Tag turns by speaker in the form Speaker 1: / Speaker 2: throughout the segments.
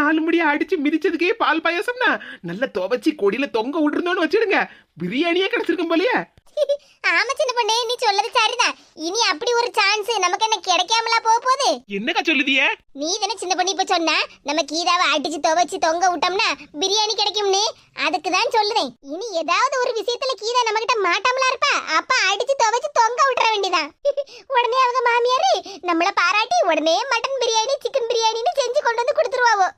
Speaker 1: நாலு முடி அடிச்சு மிதிச்சதுக்கே பால் பாயாசம்னா நல்ல துவச்சி கொடியில தொங்க விட்டுருந்தோன்னு வச்சிடுங்க. பிரியாணியே கிடைச்சிருக்கும் போலயே.
Speaker 2: ஆமா சின்ன பொண்ணு நீ சொல்லது சரிதான். இனி அப்படி ஒரு சான்ஸ் நமக்கு என்ன கிடைக்காமலா போக போகுது?
Speaker 1: என்னக்கா சொல்லுதியே?
Speaker 2: நீ தானே சின்ன பொண்ணு இப்ப சொன்ன நம்ம கீதாவை அடிச்சு துவைச்சு தொங்க விட்டோம்னா பிரியாணி கிடைக்கும்னு. அதுக்கு தான் சொல்லுதேன் இனி ஏதாவது ஒரு விஷயத்துல கீதா நம்ம கிட்ட மாட்டாமலா இருப்பா அப்ப அடிச்சு துவைச்சு தொங்க விட்டுற வேண்டியதான் உடனே அவங்க மாமியாரு நம்மள பாராட்டி உடனே மட்டன் பிரியாணி சிக்கன் பிரியாணின்னு செஞ்சு கொண்டு வந்து கொடுத்துருவாவோ.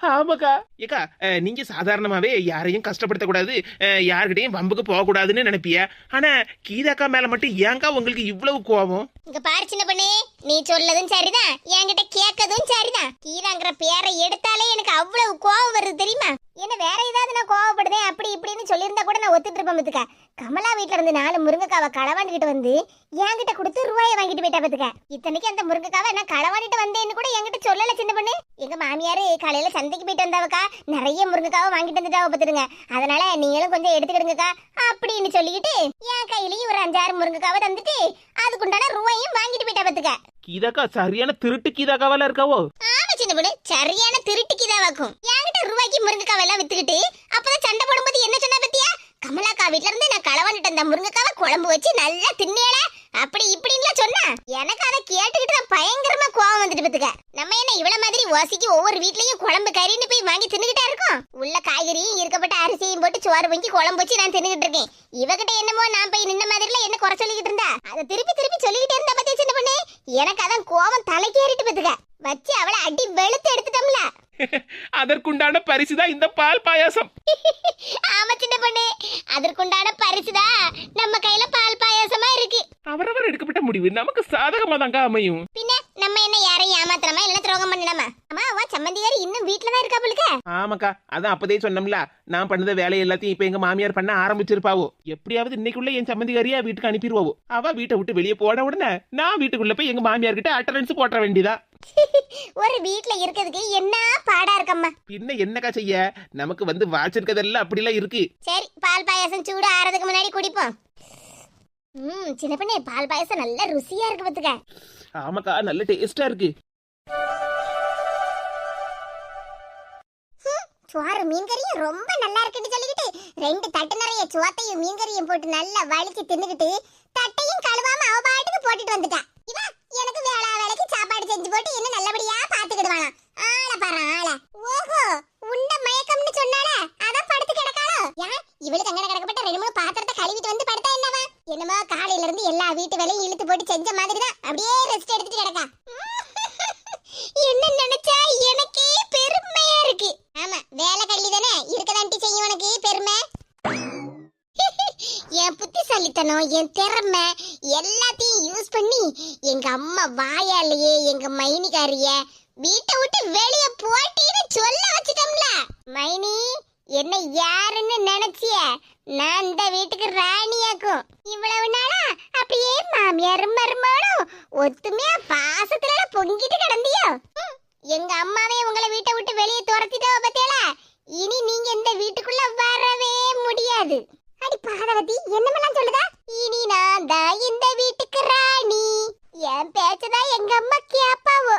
Speaker 1: ஆமாக்கா. ஏக்கா நீங்க சாதாரணமாவே யாரையும் கஷ்டப்படுத்த கூடாது யாருக்கிட்டையும் வம்புக்கு போக கூடாதுன்னு நினைப்பிய? ஆனா கீதாக்கா மேல மட்டும் ஏங்கா உங்களுக்கு இவ்வளவு கோபம்?
Speaker 2: இங்க பாரு சின்ன பொண்ணு நீ சொல்லதும் சரிதான் என்கிட்ட கேட்கதும் சரிதான். கீதாங்கிற பேரை எடுத்தாலே எனக்கு அவ்வளவு கோவம் வருது தெரியுமா? என்ன வேற ஏதாவது நான் கோவப்படுதேன்? அப்படி இப்படின்னு சொல்லியிருந்தா கூட நான் ஒத்துட்டு இருப்பேன் பத்துக்க. கமலா வீட்ல இருந்து நாலு முருங்கைக்காவை களவாண்டிட்டு வந்து என்கிட்ட கொடுத்து ரூபாயை வாங்கிட்டு போயிட்டா பத்துக்க. இத்தனைக்கு அந்த முருங்கைக்காவை நான் களவாண்டிட்டு வந்தேன்னு கூட என்கிட்ட சொல்லல சின்ன பொண்ணு. எங்க மாமியாரு காலையில சந்தைக்கு போயிட்டு வந்தாவக்கா. நிறைய முருங்கைக்காவை வாங்கிட்டு வந்துட்டாவ பத்துடுங்க அதனால நீங்களும் கொஞ்சம் எடுத்துக்கிடுங்கக்கா. அப்படின்னு சொல்லிக்கிட்டு என் கையிலயும் ஒரு அஞ்சாறு முருங்கைக்காவை தந்துட்டு அதுக்குண்டான ரூபாயும் வாங்கிட்டு போயிட்டா பத்துக்க.
Speaker 1: கீதாக்கா சரியான திருட்டு கீதாக்காவெல்லாம் இருக்காவோ?
Speaker 2: ஆமா சின்ன பொண்ணு சரியான திருட்டுக்கு தான் வாக்கும் என்கிட்ட ரூபாய்க்கு முருங்கைக்காவை எல்லாம் வித்துக்கிட்டு அப்பதான் சண்டை போடும்போது என்ன சொன்னா பத்தியா கமலாக்கா வீட்ல இருந்து நான் களவாண்டுட்டு அந்த முருங்கைக்காவை குழம்பு வச்சு நல்லா தின்னேல அப்படி இப்படின்லாம் சொன்னா எனக்கு அதை கேட்டுக்கிட்டு தான் பயங்கரமா கோவம் வந்துட்டு பத்துக்க. நம்ம என்ன இவ்வளவு மாதிரி ஓசிக்கு ஒவ்வொரு வீட்லயும் குழம்பு கறின்னு போய் வாங்கி தின்னுகிட்டா இருக்கோம்? உள்ள காய்கறியும் இருக்கப்பட்ட அரிசியும் போட்டு சோறு வாங்கி குழம்பு வச்சு நான் தின்னுகிட்டு இருக்கேன். இவகிட்ட என்னமோ நான் போய் நின்ன மாதிரில என்ன குறை சொல்லிக்கிட்டு இருந்தா? அதை திருப்பி திருப்பி சொல்லிக்கிட்டே இருந்தா பத்தியா சின்ன பொண்ணு? எனக்கு அதான் கோவம் தலைக்கேறிட்டு பத்துக்க. வச்சு அவளை அடி வெளுத்து எடுத்துட்டோம்ல.
Speaker 1: அதற்குண்டான பரிசுதான் இந்த பால் பாயாசம்.
Speaker 2: ஆமா சின்ன பொண்ணு. அதற்குண்டான பரிசுதான் நம்ம கையில பால் பாயாசமா இருக்கு.
Speaker 1: அவரவர் எடுக்கப்பட்ட முடிவு. நமக்கு சாதகமா தாங்க அமையும்.
Speaker 2: பின்ன நம்ம என்ன யாரையும் ஏமாத்துறோமா? இல்ல துரோகம் பண்ணிடலாமா அம்மா அவ சம்மந்தியார் இன்னும் வீட்டுல தான் இருக்கா போலுக்க?
Speaker 1: ஆமாக்கா அதான் அப்பதே சொன்னோம்ல. நான் பண்ணத வேலை எல்லாத்தையும் இப்ப எங்க மாமியார் பண்ண ஆரம்பிச்சிருப்பாவோ? எப்படியாவது இன்னைக்குள்ள என் சம்மந்திகாரியா வீட்டுக்கு அனுப்பிடுவாவோ? அவ வீட்டை விட்டு வெளியே போன உடனே நான் வீட்டுக்குள்ள போய் எங்க மாமியார் கிட்ட அட்டரன்ஸ் போட்ட வேண்டியதா?
Speaker 2: ஒரு வீட்டுல இருக்கிறதுக்கு என்ன பாடா இருக்கம்மா?
Speaker 1: பின்ன என்னக்கா செய்ய? நமக்கு வந்து வாச்சிருக்கதெல்லாம் அப்படிலாம் இருக்கு.
Speaker 2: சரி பால் பாயாசம் சூடு ஆறதுக்கு முன்னாடி குடிப்போம். ம் சின்ன பொண்ணு பால் பாயாசம் நல்ல ருசியா இருக்கு பத்துக்க.
Speaker 1: ஆமாக்கா நல்ல டேஸ்டா இருக்கு.
Speaker 2: சோறு மீன் கறியும் ரொம்ப நல்லா இருக்குன்னு சொல்லிக்கிட்டு ரெண்டு தட்டு நிறைய சோத்தையும் மீன் கறியும் போட்டு நல்லா வலிச்சு தின்னுக்கிட்டு தட்டையும் கழுவாம அவ பாட்டுக்கு போட்டுட்டு வந்துட்டா. இவா எனக்கு வேளா வேலைக்கு சாப்பாடு செஞ்சு போட்டு என்ன நல்லபடியா பாத்துக்கிடுவானா. ஆள பாரு ஆள. ஓஹோ உன்ன மயக்கம்னு சொன்னால அதான் படுத்து கிடக்காளோ. ஏன் இவளுக்கு அங்க கிடக்கப்பட்ட ரெண்டு மூணு பாத்திரத்தை கழுவிட்டு வந்து படுத்தா என்னவா? என்னமோ காலையில இருந்து எல்லா வீட்டு வேலையும் இழுத்து போட்டு செஞ்ச மாதிரி தான் அப்படியே ரெஸ்ட் எடுத்துட்டு கிடக்கா என்ன நினைச்சா எனக்கே பெருமையா இருக்கு ஆமா வேலை கள்ளி தானே இருக்கதான்ட்டி செய்யும் உனக்கு பெருமை என் புத்திசாலித்தனம் என் திறமை எல்லாத்தையும் யூஸ் பண்ணி எங்க அம்மா வாயாலேயே எங்க மைனிகாரிய வீட்டை விட்டு வெளியே போட்டின்னு சொல்ல வச்சுட்டோம்ல. மைனி என்ன யாருன்னு நினைச்சிய? நான் இந்த வீட்டுக்கு ராணியாக்கும். இவ்வளவு நாளா அப்படியே மாமியாரும் மருமகளும் ஒத்துமையா பாசத்துல பொங்கிட்டு கிடந்தியோ? எங்க அம்மாவே உங்களை வீட்டை விட்டு வெளியே துரத்திட்டோ பத்தியலா இனி நீங்க இந்த வீட்டுக்குள்ள வரவே முடியாது அடி பாதவதி என்னமெல்லாம் சொல்லுதா இனி நான் தான் இந்த வீட்டுக்கு ராணி என் பேச்சதான் எங்க அம்மா கேப்பாவோ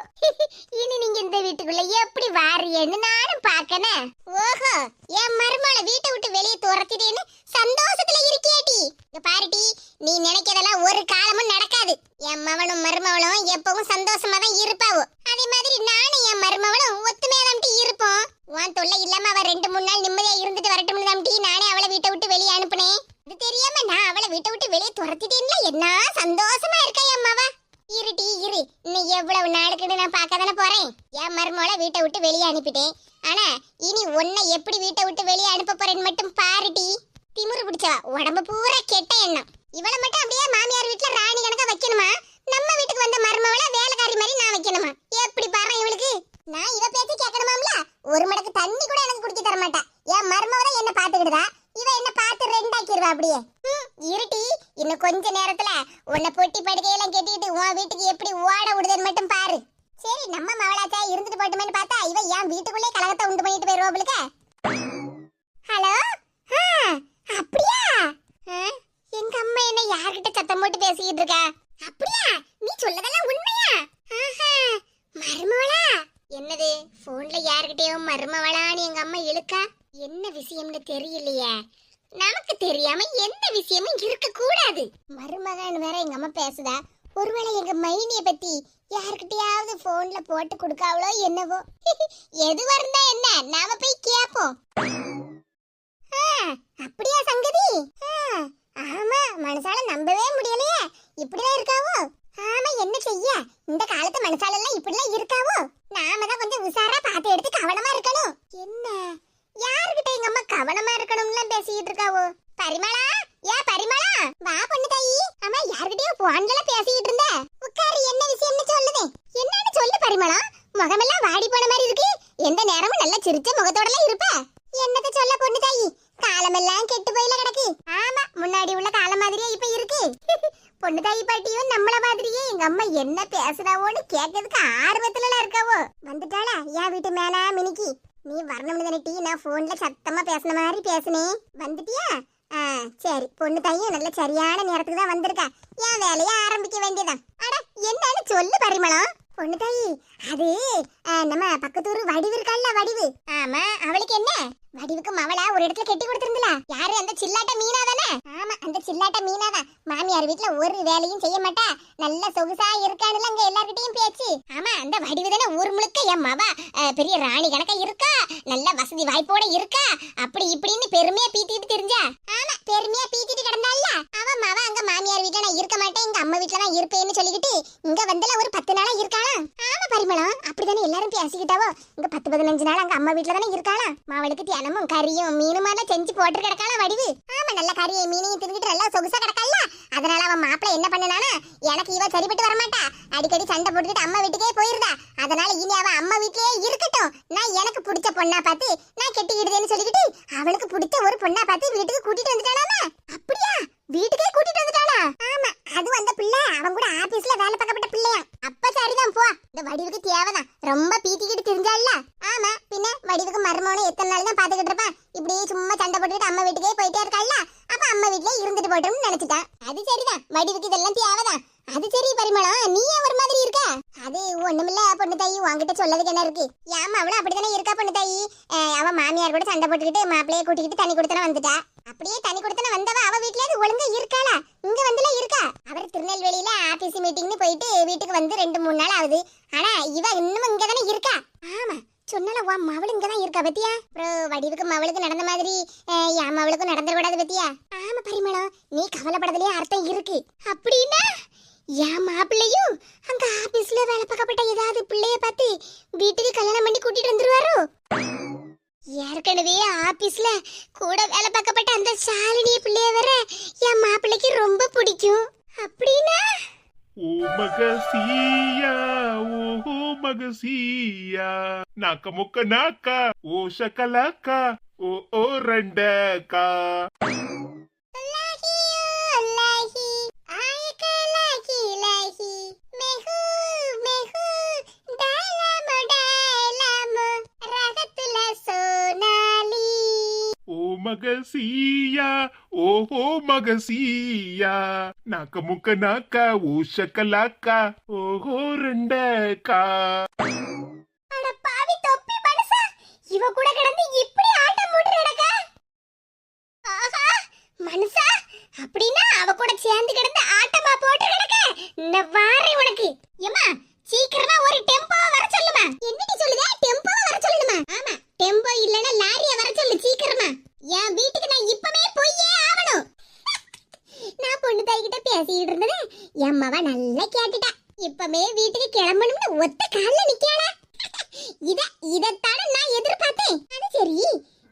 Speaker 2: இனி நீங்க இந்த வீட்டுக்குள்ள எப்படி வாரியன்னு நானும் பாக்கனே ஓஹோ என் மருமகளை வீட்டை விட்டு வெளியே துரத்திட்டேன்னு சந்தோஷத்துல இருக்கியாட்டி இங்க பாருடி நீ நினைக்கிறதெல்லாம் ஒரு காலமும் நடக்காது. என் மவனும் மருமவளும் எப்பவும் சந்தோஷமா தான் இருப்பாவோ. அதே மாதிரி நானும் என் மருமவளும் ஒத்துமையா தான் இருப்போம். உன் தொல்லை இல்லாம அவ ரெண்டு மூணு நாள் நிம்மதியா இருந்துட்டு வரட்டும் தம்பி நானே அவளை வீட்டை விட்டு வெளியே அனுப்புனேன். அது தெரியாம நான் அவளை வீட்டை விட்டு வெளியே துரத்திட்டேன்ல? என்ன சந்தோஷமா இருக்கா என் மவ? இருட்டி இரு. இன்னும் எவ்வளவு நாளுக்குன்னு நான் பார்க்க தானே போறேன். என் மருமகளை வீட்டை விட்டு வெளியே அனுப்பிட்டேன். ஆனா இனி உன்னை எப்படி வீட்டை விட்டு வெளியே அனுப்ப போறேன்னு மட்டும் பாருட்டி திமிரு பிடிச்சவா? உடம்பு பூரா கெட்ட எண்ணம். இவளை மட்டும் அப்படியே மாமியார் வீட்டுல ராணி கணக்கா வைக்கணுமா? நம்ம வீட்டுக்கு வந்த மருமவளை வேலைக்காரி மாதிரி நான் வைக்கணுமா? எப்படி பாரு இவளுக்கு? நான் இவ பேச்சு கேட்கணுமாம்ல? ஒரு மடக்கு தண்ணி கூட எனக்கு குடிக்க தர மாட்டா. என் மருமவ என்ன பாத்துக்கிடுதா இவ என்ன பார்த்து ரெண்டாக்கிடுவா அப்படியே. இருட்டி. இன்னும் கொஞ்ச நேரத்துல உன்னை பொட்டி படுக்கையெல்லாம் கட்டிட்டு உன் வீட்டுக்கு எப்படி ஓட விடுதுன்னு மட்டும் பாரு. சரி நம்ம மவளாச்சா இருந்துட்டு போட்டுமேன்னு பார்த்தா இவ என் வீட்டுக்குள்ளே கலகத்தை உண்டு பண்ணிட்டு போயிருவாப்ளுக்க ஹலோ ஆ, அப்படியா ஆ, எங்க அம்மா என்ன யார்கிட்ட சத்தம் போட்டு பேசிக்கிட்டு இருக்க. அப்படியா? நீ சொல்லதெல்லாம் உண்மையா? ஆஹா, என்னது என்னது போன்ல யார்கிட்டயோ மருமவளான்னு எங்க அம்மா இழுக்கா? என்ன விஷயம்னு தெரியலையே. நமக்கு தெரியாம எந்த விஷயமும் இருக்க கூடாது. மருமகன் வேற எங்க அம்மா பேசுதா? ஒருவேளை எங்க மைனிய பத்தி யாருக்கிட்டயாவது போன்ல போட்டு கொடுக்காவளோ என்னவோ? எதுவா இருந்தா என்ன? நாம போய் கேப்போம். அப்படியா சங்கதி? ஆமா மனசால நம்பவே முடியலையே. இப்படிதான் இருக்காவோ? ஆமா என்ன செய்ய? இந்த காலத்து மனசால எல்லாம் இப்படிலாம் இருக்காவோ? நாம தான் கொஞ்சம் உசாரா பார்த்து எடுத்து கவனமா இருக்கணும். என்ன? யாருகிட்ட எங்க அம்மா கவனமா இருக்கணும்லாம் பேசிக்கிட்டு இருக்காவோ? பரிமளா? ஏ பரிமளா? வா பொண்ணு தாயி. அம்மா யார்கிட்டயோ போன்ல பேசிக்கிட்டு இருந்த. உட்காரு என்ன விஷயம்னு சொல்லுதே? என்னன்னு சொல்லு பரிமளா. முகமெல்லாம் வாடி போன மாதிரி இருக்கு. எந்த நேரமும் நல்லா சிரிச்ச முகத்தோடலாம் இருப்ப. என்னத்த சொல்ல பொண்ணு தாயி காலமெல்லாம் கெட்டு போயில கிடக்கு ஆமா முன்னாடி உள்ள காலம் மாதிரியே இப்ப இருக்கு பொண்ணு தாயி பாட்டியும் நம்மள மாதிரியே எங்க அம்மா என்ன பேசுறாவோன்னு கேட்கறதுக்கு ஆர்வத்துல இருக்காவோ. வந்துட்டாளா? என் வீட்டு மேல மினிக்கு. நீ வரணும்னு தானே நான் போன்ல சத்தமா பேசுன மாதிரி பேசுனே. வந்துட்டியா? ஆ சரி. பொண்ணு தாயும் நல்ல சரியான நேரத்துக்கு தான் வந்திருக்கா. என் வேலையை ஆரம்பிக்க வேண்டியதான் அட என்னன்னு சொல்லு பரிமளம் பொண்ணு தாயி அது நம்ம பக்கத்தூர் வடிவு இருக்கால்ல வடிவு. ஆமா அவளுக்கு என்ன? வடிவுக்கு மவள ஒரு இடத்துல கெட்டி கொடுத்திருந்தல. யாரு அந்த சில்லாட்ட மீனா தானே? ஆமா அந்த சில்லாட்ட மீனா தான். மாமியார் வீட்டுல ஒரு வேலையும் செய்ய மாட்டா. நல்ல சொகுசா இருக்கானுல அங்க எல்லார்கிட்டயும் பேச்சு. ஆமா அந்த வடிவு தானே ஊர் முழுக்க என் மவ. பெரிய ராணி கணக்கா இருக்கா? நல்ல வசதி வாய்ப்போட இருக்கா? அப்படி இப்படின்னு பெருமையா பீத்திட்டு தெரிஞ்சா? ஆமா பெருமையா பீத்திட்டு கிடந்தால அவ மவ அங்க மாமியார் வீட்டுல நான் இருக்க மாட்டேன் எங்க அம்மா வீட்டுல தான் இருப்பேன்னு சொல்லிக்கிட்டு இங்க வந்தல ஒரு பத்து நாளா இருக்காளாம். ஆமா பரிமளம். அப்படிதானே எல்லாரும் பேசிக்கிட்டாவோ? இங்க பத்து பதினஞ்சு நாள் அங்க அம்மா வீட்டுல தானே இருக்காளா? மாவளுக்கு தினமும் கறியும் மீனுமா எல்லாம் செஞ்சு போட்டு கிடக்காளா வடிவு? ஆமா நல்ல கறியை மீனையும் தின்னுட்டு நல்லா சொகுசா கிடக்கல அதனால அவன் மாப்பிள்ளை என்ன பண்ணனானா எனக்கு இவ சரிப்பட்டு வரமாட்டா. அடிக்கடி சண்டை போட்டுக்கிட்டு அம்மா வீட்டுக்கே போயிருந்தா. அதனால இனி அவன் அம்மா வீட்லயே இருக்கட்டும். நான் எனக்கு பிடிச்ச பொண்ணா பார்த்து நான் கெட்டிக்கிடுதேன்னு சொல்லிக்கிட்டு அவளுக்கு பிடிச்ச ஒரு பொண்ணா பார்த்து வீட்டுக்கு கூட்டிட்டு வந்துட்டானா அப்படியா வீட்டுக்கே கூட்டிட்டு வந்துட்டானா ஆமா அதுவும் அந்த பிள்ளை அவன் கூட ஆபீஸ்ல வேலை பார்க்கப்பட்ட பிள்ளையா அப்ப சரிதான் போ இந்த வடிவுக்கு தேவைதான் ரொம்ப பீத்திக்கிட்டு தெரிஞ்சால ஆமா பின்ன வடிவுக்கு மருமகனை எத்தனை நாள் தான் பாத்துக்கிட்டு இருப்பான் இப்படியே சும்மா சண்டை போட்டுக்கிட்டு அம்மா வீட்டுக்கே போயிட்டே இருக்காள்ல அப்ப அம்மா வீட்லயே இருந்துட்டு போட்டோம்னு நினைச்சிட்டான் அது சரிதான். வடிவுக்கு இதெல்லாம் தேவைதான். அது சரி பரிமளம் நீ ஒரு மாதிரி இருக்க. அது ஒண்ணுமில்ல பொண்ணு தாயி. உன்கிட்ட சொல்லதுக்கு என்ன இருக்கு? ஏமா அவளும் அப்படித்தானே இருக்கா பொண்ணு தாயி? அஹ் அவ மாமியார் கூட சண்டை போட்டுக்கிட்டு மாப்பிளைய கூட்டிக்கிட்டு தனி கொடுத்தன வந்துட்டா. அப்படியே தனி கொடுத்தன வந்தவ அவ வீட்லயே ஒழுங்கா இருக்காளா? இங்க வந்துல இருக்கா? அவர் திருநெல்வேலியில ஆபீஸ் மீட்டிங்னு போயிட்டு வீட்டுக்கு வந்து ரெண்டு மூணு நாள் ஆகுது. ஆனா இவ இன்னும் இங்க தானே இருக்கா? ஆமா சொன்னல உன் மவளு இங்க தான் இருக்கா பத்தியா? அப்புறம் வடிவுக்கு மவளுக்கு நடந்த மாதிரி என் மவளுக்கும் நடந்துடக்கூடாது பத்தியா? ஆமா பரிமளம் நீ கவலைப்படதுலயே அர்த்தம் இருக்கு. அப்படின்னா? என் மாப்பிள்ளையும் அங்க ஆபீஸ்ல வேலை பார்க்கப்பட்ட ஏதாவது பிள்ளைய பார்த்து வீட்டுக்கு கல்யாணம் பண்ணி கூட்டிட்டு வந்துருவாரோ? ஏற்கனவே ஆபீஸ்ல கூட வேலை பார்க்கப்பட்ட அந்த சாலினி பிள்ளைய வர என் மாப்பிள்ளைக்கு ரொம்ப பிடிக்கும். அப்படின்னா?
Speaker 3: ஓ மகசியா ஓ மகசியா நாக்க முக்க நாக்க ஓ ஷக்கலாக்க ஓ ஓ ரெண்டக்கா. மகசியா ஓஹோ மகசியா. நாக்க முக்க நாக்க ஓ ஷக்கலாக்க ஓ ரெண்டக்கா.
Speaker 2: பாவி மனுஷா இவ கூட கிடந்து இப்படி ஆட்டம் போட்டு ஆஹா மனுஷா அப்படின்னா அவ கூட சேர்ந்து கிடந்து ஆட்டமா போட்டு கிடக்க? இந்த வாரே உனக்கு. ஏமா சீக்கிரமா ஒரு டெம்போ வர சொல்லுமா என்னடி சொல்லுதே டெம்போ வர சொல்லணுமா ஆமா டெம்போ இல்லனா லாரிய வர சொல்லு சீக்கிரமா என் வீட்டுக்கு நான் இப்பவே போயே ஆவணும் நான் பொண்ணு தாய்கிட்ட பேசிட்டு இருந்தது என் மவ நல்லா கேட்டுட்டா இப்பவே வீட்டுக்கு கிளம்பணும்னு ஒத்த கால்ல நிக்காளா இத இதத்தான நான் எதிர்பார்த்தேன். அது சரி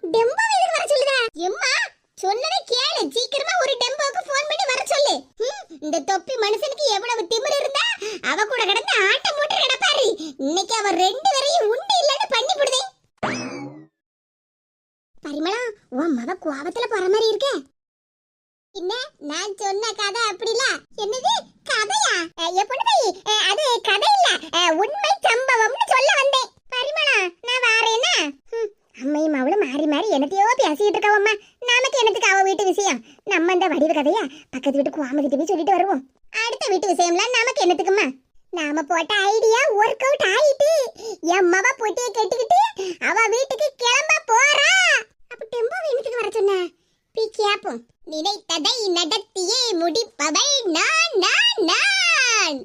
Speaker 2: டெம்போ எதுக்கு வர சொல்லுதா எம்மா சொன்னதை கேளு சீக்கிரமா ஒரு டெம்போக்கு ஃபோன் பண்ணி வர சொல்லு ஹம், இந்த தொப்பி மனுஷனுக்கு எவ்வளவு திமிரு இருந்தா அவ கூட கிடந்து ஆட்டம் போட்டு கிடப்பாரு இன்னைக்கு அவ ரெண்டு பேரையும் உண்டு இல்லன்னு பண்ணி விடுதே பரிமளா உன் மவ கோவத்துல போற மாதிரி இருக்கே என்ன நான் சொன்ன கதை அப்படில என்னது? கதையா? அஹ், எப்படி அது கதை இல்ல. உண்மை சம்பவம்னு சொல்ல வந்தேன். பரிமளா நான் வாரேனா ஹம், அம்மையும் அவளும் மாறி மாறி என்னத்தையோ பேசிட்டு இருக்கவம்மா. நமக்கு என்னத்துக்கு அவ வீட்டு விஷயம்? நம்ம இந்த வடிவு கதையா பக்கத்து வீட்டு குவாம போய் சொல்லிட்டு வருவோம். அடுத்த வீட்டு விஷயம்லாம் நமக்கு என்னத்துக்குமா நாம போட்ட ஐடியா ஒர்க் அவுட் ஆயிட்டு என் மவ பொட்டியை கெட்டுக்கிட்டு அவ வீட்டுக்கு கிளம்ப போறா. அப்ப டெம்போ வீட்டுக்கு வர சொன்ன? பி கேப்போம். நினைத்ததை நடத்தியே முடிப்பவை நான் நான் நான்.